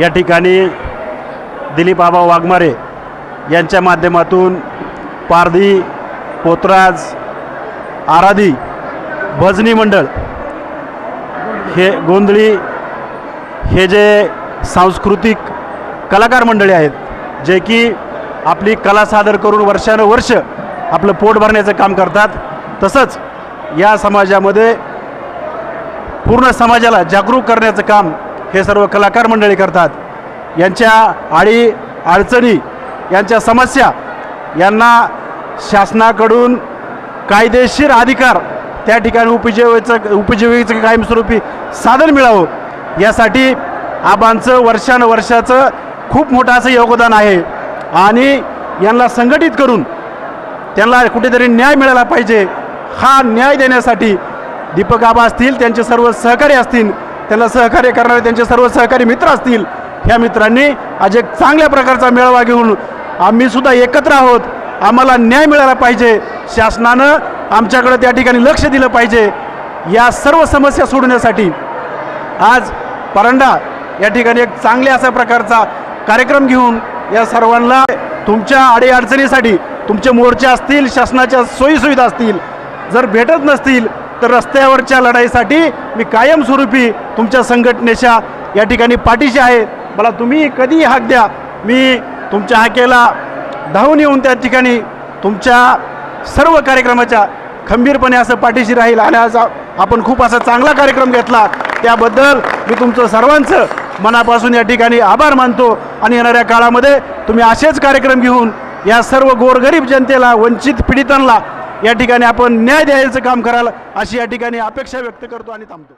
या ठिकाणी दिलीप आबा वाघमारे यांच्या माध्यमातून पारधी पोतराज आराधी भजनी मंडळ हे गोंधळी हे जे सांस्कृतिक कलाकार मंडळी आहेत जे की आपली कला सादर करून वर्षानुवर्ष आपलं पोट भरण्याचं काम करतात तसंच या समाजामध्ये पूर्ण समाजाला जागरूक करण्याचं काम हे सर्व कलाकार मंडळी करतात. यांच्या आळी अडचणी यांच्या समस्या यांना शासनाकडून कायदेशीर अधिकार त्या ठिकाणी उपजीविकेचं उपजीविकेचं कायमस्वरूपी साधन मिळावं यासाठी आबांचं वर्षानुवर्षाचं खूप मोठं असं योगदान आहे. आणि यांना संघटित करून त्यांना कुठेतरी न्याय मिळाला पाहिजे. हा न्याय देण्यासाठी दीपक आबा असतील त्यांचे सर्व सहकारी असतील त्यांना सहकार्य करणारे त्यांचे सर्व सहकारी मित्र असतील. ह्या मित्रांनी आज एक चांगल्या प्रकारचा मेळावा घेऊन आम्ही सुद्धा एकत्र आहोत. आम्हाला न्याय मिळाला पाहिजे. शासनानं आमच्याकडे त्या ठिकाणी लक्ष दिलं पाहिजे. या सर्व समस्या सोडवण्यासाठी आज परांडा या ठिकाणी एक चांगल्या असा प्रकारचा कार्यक्रम घेऊन या सर्वांना तुमच्या अडीअडचणीसाठी तुमचे मोर्चे असतील शासनाच्या सोयीसुविधा असतील जर भेटत नसतील तर रस्त्यावरच्या लढाईसाठी मी कायमस्वरूपी तुमच्या संघटनेच्या या ठिकाणी पाठीशी आहे. मला तुम्ही कधीही हाक द्या. मी तुमच्या हाकेला धावून येऊन त्या ठिकाणी तुमच्या सर्व कार्यक्रमाच्या खंबीरपणे असं पाठीशी राहील आणि आज आपण खूप असा चांगला कार्यक्रम घेतला. त्याबद्दल मी तुमचं सर्वांचं मनापासून या ठिकाणी आभार मानतो आणि येणाऱ्या काळामध्ये तुम्ही असेच कार्यक्रम घेऊन या सर्व गोरगरीब जनतेला वंचित पीडितांना या ठिकाणी आपण न्याय द्यायचं काम कराल अशी या ठिकाणी अपेक्षा व्यक्त करतो आणि थांबतो.